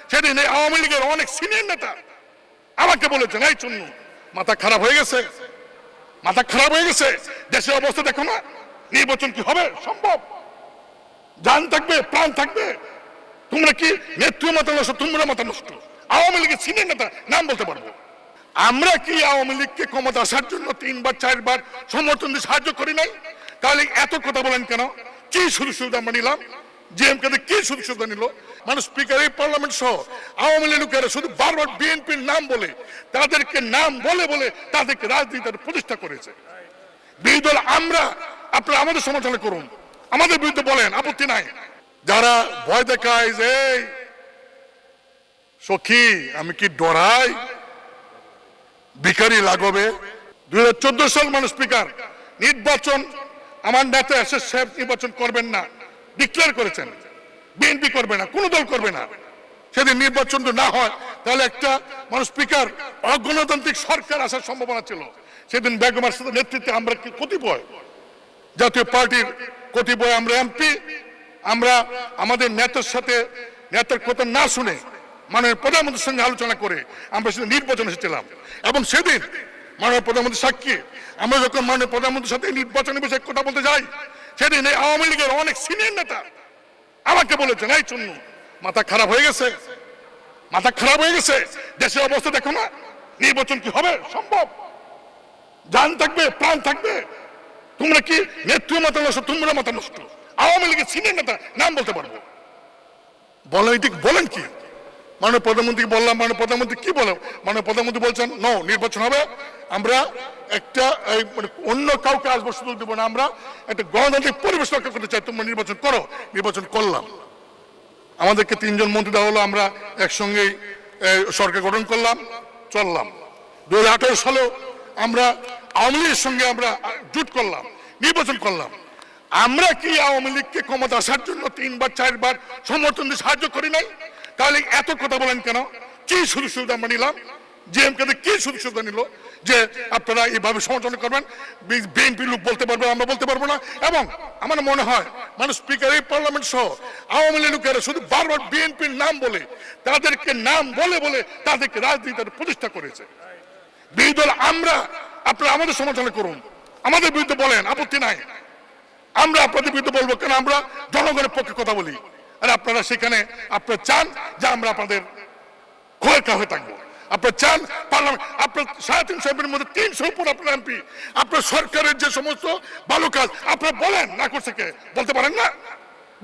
সেদিন এই আওয়ামী লীগের অনেক সিনিয়র নেতা আমাকে বলেছেন, এই চুন্নু, মাথা খারাপ হয়ে গেছে। মাথা খারাপ হয়ে গেছে। দেশের অবস্থা দেখো না। নির্বাচন কি হবে? সম্ভব। জান থাকবে, প্রাণ থাকবে। তোমরা কি নেত্রী মাথা নষ্ট তোমরা মাথা নষ্ট? আওয়ামী লীগের সিনিয়র নেতা, নাম বলতে পারব। আমরা কি আওয়ামী লীগকে ক্ষমতা আসার জন্য তিনবার, চারবার সমর্থন দিয়ে সাহায্য করি নাই? তাহলে এত কথা বলেন কেন? কি সুযোগ সুবিধা আমরা নিলাম? জিএমকে কি নিল? মানুষ স্পিকার এই পার্লামেন্ট সহ আওয়ামী লীগ লোকেরা শুধু বারবার বিএনপির নাম বলে, তাদেরকে নাম বলে বলে তাদেরকে প্রতিষ্ঠা করেছে। বিরোধী আমরা, আপনারা আমাদের সমালোচনা করুন। আমাদের বিরুদ্ধে বলেন, আপত্তি নাই। যারা ভয় দেখায় যে আমি কি ডরাই? ভিখারি লাগবে? দুই হাজার চোদ্দ সাল মানুষ স্পিকার নির্বাচন, আমার নেতা এসে নির্বাচন করবেন না। ডিক্লেয়ার করেছেন। বিএনপি করবে না, কোনো দল করবে না। সেদিন নির্বাচন না হয়, তাহলে একটা মানুষ স্পিকার, অগণতান্ত্রিক সরকার আসার সম্ভাবনা ছিল। সেদিন বেগমার সাথে নেতৃত্বে আমরা কি কতিপয়, জাতীয় পার্টির কতিপয় আমরা এমপি আমরা আমাদের নেতার সাথে, নেতার কথা না শুনে মাননীয় প্রধানমন্ত্রীর সঙ্গে আলোচনা করে আমরা সেদিন নির্বাচন এসেছিলাম। এবং সেদিন মাননীয় প্রধানমন্ত্রী সাক্ষী, আমরা যখন মাননীয় প্রধানমন্ত্রীর সাথে নির্বাচনের বিষয়ে কথা বলতে যাই সেদিন এই আওয়ামী লীগের অনেক সিনিয়র নেতা আমাকে বলেছেন, এই চুন্নু, মাথা খারাপ হয়ে গেছে। মাথা খারাপ হয়ে গেছে। দেশের অবস্থা দেখো না। নির্বাচন কি হবে? সম্ভব। জান থাকবে, প্রাণ থাকবে। তোমরা কি নেত্রী মাথা নষ্ট তোমরা মাথা নষ্ট? আওয়ামী লীগের সিনিয়র নেতা নাম বলতে পারব? বলেন কি? মাননীয় প্রধানমন্ত্রী বললাম, মাননীয় প্রধানমন্ত্রী কি বলে? মাননীয় প্রধানমন্ত্রী বলছেন নো নির্বাচন হবে। আমরা একটা মানে অন্য কাউকে আসব সুযোগ দেবো না। আমরা একটা গণতান্ত্রিক পরিবেশ রক্ষা করতে চাই। তোমরা নির্বাচন করো। নির্বাচন করলাম। আমাদেরকে তিনজন মন্ত্রী দেওয়া হলো। আমরা একসঙ্গেই সরকার গঠন করলাম, চললাম। দু হাজার সালেও আমরা আওয়ামী লীগের সঙ্গে আমরা জুট করলাম, নির্বাচন করলাম। আমরা কি আওয়ামী লীগকে ক্ষমতা আসার জন্য তিনবার, চারবার সমর্থন দিয়ে সাহায্য করি নাই? তাহলে এত কথা বলেন কেন? কি সুযোগ সুবিধা আমরা নিলাম? জিএমকে কি সুযোগ সুবিধা নিল? যে আপনারা এইভাবে সমালোচনা করবেন? বিএনপি লোক বলতে পারবে, আমরা বলতে পারব না। এবং আমার মনে হয় মানুষ স্পিকার, এই পার্লামেন্ট সহ আওয়ামী লীগ লোকেরা শুধু বারবার বিএনপির নাম বলে, তাদেরকে নাম বলে বলে তাদেরকে রাজনীতির প্রতিষ্ঠা করেছে। বিরোধী আমরা আপনারা আমাদের সমালোচনা করুন। আমাদের বিরুদ্ধে বলেন, আপত্তি নাই। আমরা আপনাদের বিরুদ্ধে বলব কেন? আমরা জনগণের পক্ষে কথা বলি। আর আপনারা সেখানে, আপনারা চান যে আমরা আপনাদের খোয়ারকা হয়ে থাকব। আপনারা চান পার্লামেন্ট আপনার সাড়ে তিনশো এমপির মধ্যে তিনশো উপর আপনার এমপি। আপনার সরকারের যে সমস্ত ভালো কাজ, আপনারা বলেন না করছে কে? বলতে পারেন না?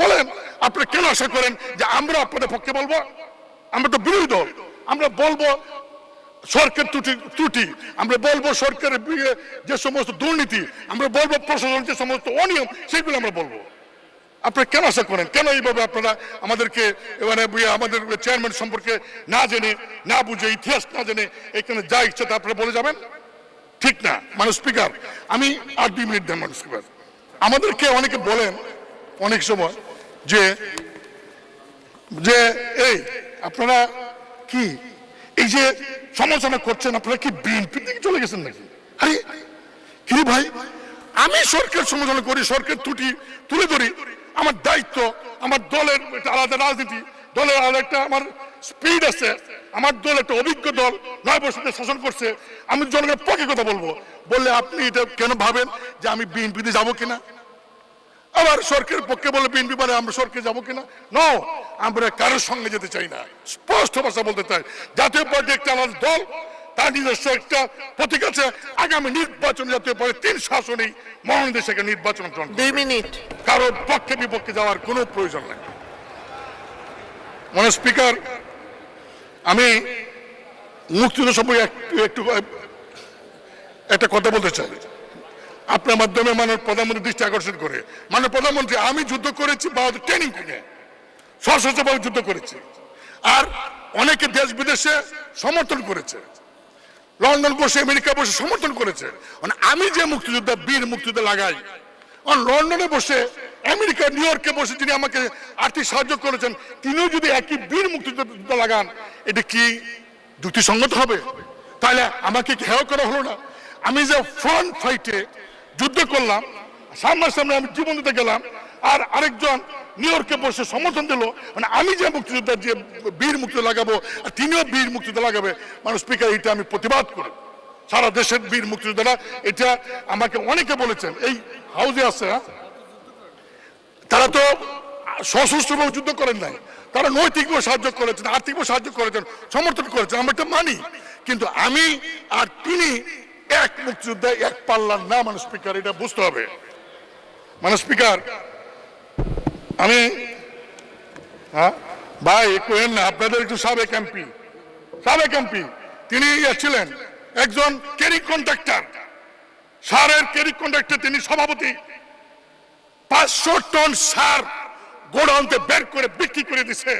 বলেন, আপনারা কেন আশা করেন যে আমরা আপনাদের পক্ষে বলব? আমরা তো বিরোধী দল। আমরা বলব সরকার ত্রুটি ত্রুটি। আমরা বলব সরকারের যে সমস্ত দুর্নীতি, আমরা বলব প্রশাসন যে সমস্ত অনিয়ম, সেগুলো আমরা বলব। আপনারা কেন আশা করেন? কেন এইভাবে আপনারা আমাদেরকে মানে আমাদের চেয়ারম্যান সম্পর্কে না জেনে, না বুঝে, ইতিহাস না জেনে এখানে যা ইচ্ছা তা আপনারা বলে যাবেন? ঠিক না। মানুষ স্পিকার আমি আর দুই মিনিট দেন স্পিকার আমাদেরকে অনেকে বলেন অনেক সময় যে যে, এই, আপনারা কি, এই যে সমালোচনা করছেন, আপনারা কি বিএনপি দিকে চলে গেছেন নাকি? আরে কি ভাই, আমি সরকার সমালোচনা করি, সরকার ত্রুটি তুলে ধরি আমার দলের একটা আলাদা রাজনীতি, দলের আলাদা একটা আমার স্পিড আছে, আমার দল একটা অভিজ্ঞ দল, নয় বছর শাসন করছে, আমি জনগণের পক্ষে কথা বলব। বললে আপনি এটা কেন ভাবেন যে আমি বিএনপিতে যাব কিনা? আবার সরকারের পক্ষে বলে বিএনপি মানে আমরা সরকারে যাব কিনা? ন আমরা কারোর সঙ্গে যেতে চাই না। স্পষ্ট ভাষা বলতে চাই, জাতীয় পার্টি একটা আমাদের দল তার নিজস্ব একটা প্রতীক আছে। আগামী নির্বাচন জাতীয় পার্টি তিন শাসনেই মহান দেশে নির্বাচন দুই মিনিট। কারোর পক্ষে বিপক্ষে যাওয়ার কোনো প্রয়োজন নেই। মানে স্পিকার আমি মুক্তিযুদ্ধ সম্পর্কে একটু একটু একটা কথা বলতে চাই। আপনার মাধ্যমে মাননীয় প্রধানমন্ত্রী দৃষ্টি আকর্ষণ করে। মাননীয় প্রধানমন্ত্রী আমি যুদ্ধ করেছি বা ট্রেনিং করে। সশস্ত্রভাবে যুদ্ধ করেছি। আর অনেকে দেশ বিদেশে সমর্থন করেছে। লন্ডন বসে আমেরিকা বসে সমর্থন করেছে। মানে আমি যে মুক্তিযোদ্ধা, বীর মুক্তিযোদ্ধা লাগাই। আর লন্ডনে বসে, আমেরিকা, নিউ ইয়র্কে বসে যিনি আমাকে আর্থিক সাহায্য করেছেন, তিনিও যদি একই বীর মুক্তিযোদ্ধা লাগান, এটা কি যুক্তিসঙ্গত হবে? তাহলে আমাকে হেয় করা হলো না? আমি যে ফ্রন্ট ফাইটে যুদ্ধ করলাম, সামনাসামনি আমি জীবন দিতে গেলাম, আর আরেকজন নিউ ইয়র্কে বসে সমর্থন দিল। মানে আমি যে মুক্তিযোদ্ধার যে বীর মুক্তি লাগাবো, আর তিনিও বীর মুক্তিযোদ্ধা লাগাবে মানুষ স্পিকার এটা আমি প্রতিবাদ করি। সারা দেশের বীর মুক্তিযোদ্ধারা, এটা আমাকে অনেকে বলেছেন, এই হাউজে আছে হ্যাঁ? তারা তো সশস্ত্রভাবে যুদ্ধ করেন নাই। তারা নৈতিকভাবে সাহায্য করেছেন, আর্থিকভাবে সাহায্য করেছেন, সমর্থন করেছেন, আমরা এটা মানি। কিন্তু আমি আর তিনি এক মুক্তিযোদ্ধা, এক পাল্লার না মানুষ স্পিকার এটা বুঝতে হবে। মানুষ স্পিকার আমি হ্যাঁ? ভাই কোয়েন না আপনাদের একটু সাবেক এমপি। সাবেক এমপি, তিনি ছিলেন একজন কেরিক কন্ট্রাক্টর। সারের কেরিক কন্ট্রাক্টর তিনি সভাপতি। পাঁচশো টন সার গোডাউনতে বের করে বিক্রি করে দিছে।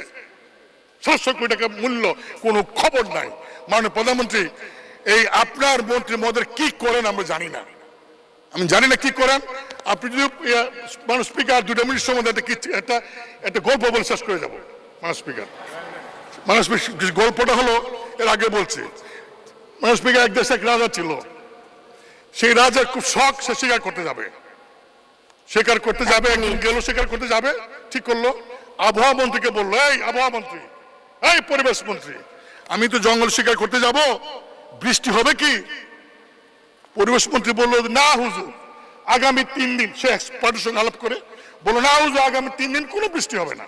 সাতশো কোটি টাকা মূল্য, কোনো খবর নাই। মাননীয় প্রধানমন্ত্রী, এই আপনার মন্ত্রী মদের কি করেন আমরা জানি না। আমি জানি না কি করেন। আপনি যদি মানুষ স্পিকার দুটো মিনিট সময় একটা একটা একটা গল্প বলে শেষ করে যাব মানুষ স্পিকার। মানুষ গল্পটা হলো, এর আগে বলছি। মানুষ স্পিকার, এক দেশে এক রাজা ছিল। সেই রাজার খুব শখ, সে শিকার করতে যাবে। শিকার করতে যাবে গেল শিকার করতে যাবে, ঠিক করল। আবহাওয়া মন্ত্রীকে বলল, এই, আবহাওয়া মন্ত্রী, এই পরিবেশ মন্ত্রী, আমি তো জঙ্গল শিকার করতে যাব, বৃষ্টি হবে কি? পরিবেশ মন্ত্রী বলল, না হুজুর, আগামী তিন দিন সে এক্সপার্টের সঙ্গে আলাপ করে বলল, না হুজুর, আগামী তিন দিন কোনো বৃষ্টি হবে না।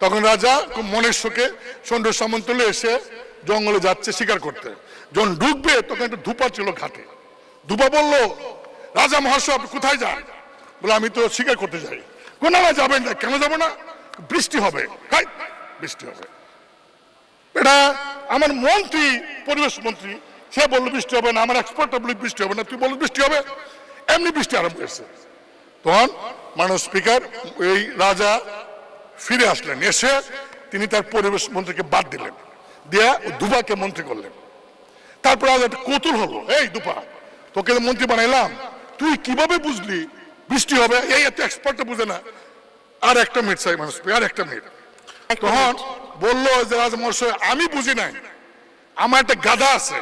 তখন রাজা মনের শোকে সন্ধ্যে সামন্তলে এসে জঙ্গলে যাচ্ছে শিকার করতে। যখন ঢুকবে তখন একটা ধূপা ছিল ঘাটে। ধূপা বলল, রাজা মহাশয়, আপনি কোথায় যান? বলে, আমি তো শিকার করতে যাই। কোন যাবেন না। কেন যাব না? বৃষ্টি হবে। বৃষ্টি হবে। এটা আমার মন্ত্রী, পরিবেশ মন্ত্রী সে বলল বৃষ্টি হবে না আমার এক্সপার্টটা বলি বৃষ্টি হবে না তুই বললি বৃষ্টি হবে? এমনি বৃষ্টি আরম্ভ হয়েছে। তখন মানুষ স্পিকার এই রাজা ফিরে আসলেন এসে তিনি তার পরিবেশ মন্ত্রীকে বাদ দিলেন দিয়ে দুবাকে মন্ত্রী করলেন। তারপর আজ একটা কৌতুল হলো এই দুপা তোকে মন্ত্রী বানাইলাম তুই কীভাবে বুঝলি বৃষ্টি হবে? এই এত এক্সপার্টটা বুঝে না। আর একটা মিনিট চাই মানুষ আর একটা মিনিট। তখন বলল যে রাজমহাশয় আমি বুঝি নাই আমার একটা গাধা আছে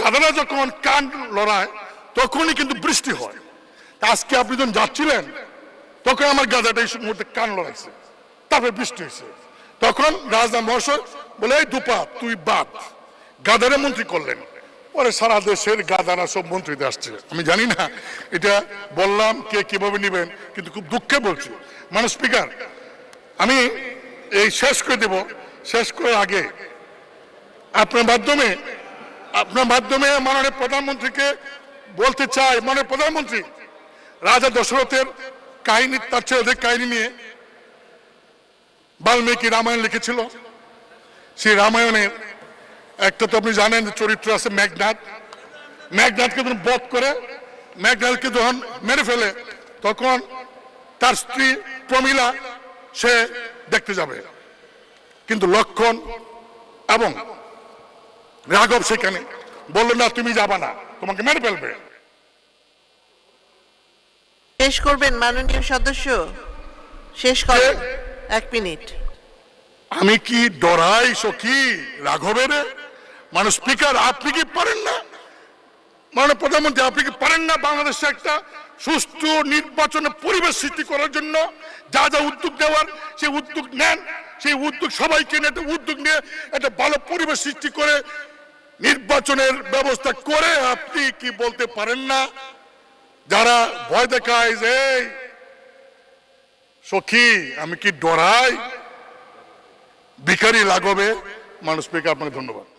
গাধাটা যখন কান লড়ায়, তখনই কিন্তু বৃষ্টি হয়। আজকে আপনি যখন যাচ্ছিলেন, তখন আমার গাধাটা এই মুহূর্তে কান লড়াইছে, তারপরে বৃষ্টি হয়েছে। তখন রাজা মহাশয় বলে, এই দুপা তুই বাদ। গাধারে মন্ত্রী করলেন। পরে সারা দেশের গাদারা সব মন্ত্রীতে আসছে। আমি জানি না, এটা বললাম কে কীভাবে নেবেন, কিন্তু খুব দুঃখে বলছি। মানে স্পিকার, আমি এই শেষ করে দেব। শেষ করার আগে আপনার মাধ্যমে আপনার মাধ্যমে মাননীয় প্রধানমন্ত্রীকে বলতে চাই, মাননীয় প্রধানমন্ত্রী, রাজা দশরথের কাহিনী, তার ছেলেদের কাহিনী নিয়ে বাল্মীকি রামায়ণ লিখেছিল। সেই রামায়ণের একটা তো আপনি জানেন চরিত্র আছে মেঘনাথ মেঘনাথকে যখন বধ করে মেঘনাথকে যখন মেরে ফেলে, তখন তার স্ত্রী প্রমিলা সে দেখতে যাবে। কিন্তু লক্ষণ এবং রাঘব সেখানে। বলল না তুমি যাবা না তোমাকে মেরে ফেলবে। শেষ করবেন মাননীয় সদস্য? শেষ করেন এক মিনিট। আমি কি ডরাই সখী রাঘবের? মানে স্পিকার আপনি কি পারেন না? মানে প্রধানমন্ত্রী আপনি কি পারেন না বাংলাদেশে একটা সুষ্ঠু নির্বাচনে পরিবেশ সৃষ্টি করার জন্য? যা যা উদ্যোগ নেওয়ার সেই উদ্যোগ নেন সেই উদ্যোগ সবাইকে নিয়ে একটা উদ্যোগ নিয়ে একটা ভালো পরিবেশ সৃষ্টি করে নির্বাচনের ব্যবস্থা করে আপনি কি বলতে পারেন না? যারা ভয় দেখায় যে "এই, সখী আমি কি ডরাই? ভিখারি লাগবে মানুষ পেকে আপনাকে ধন্যবাদ।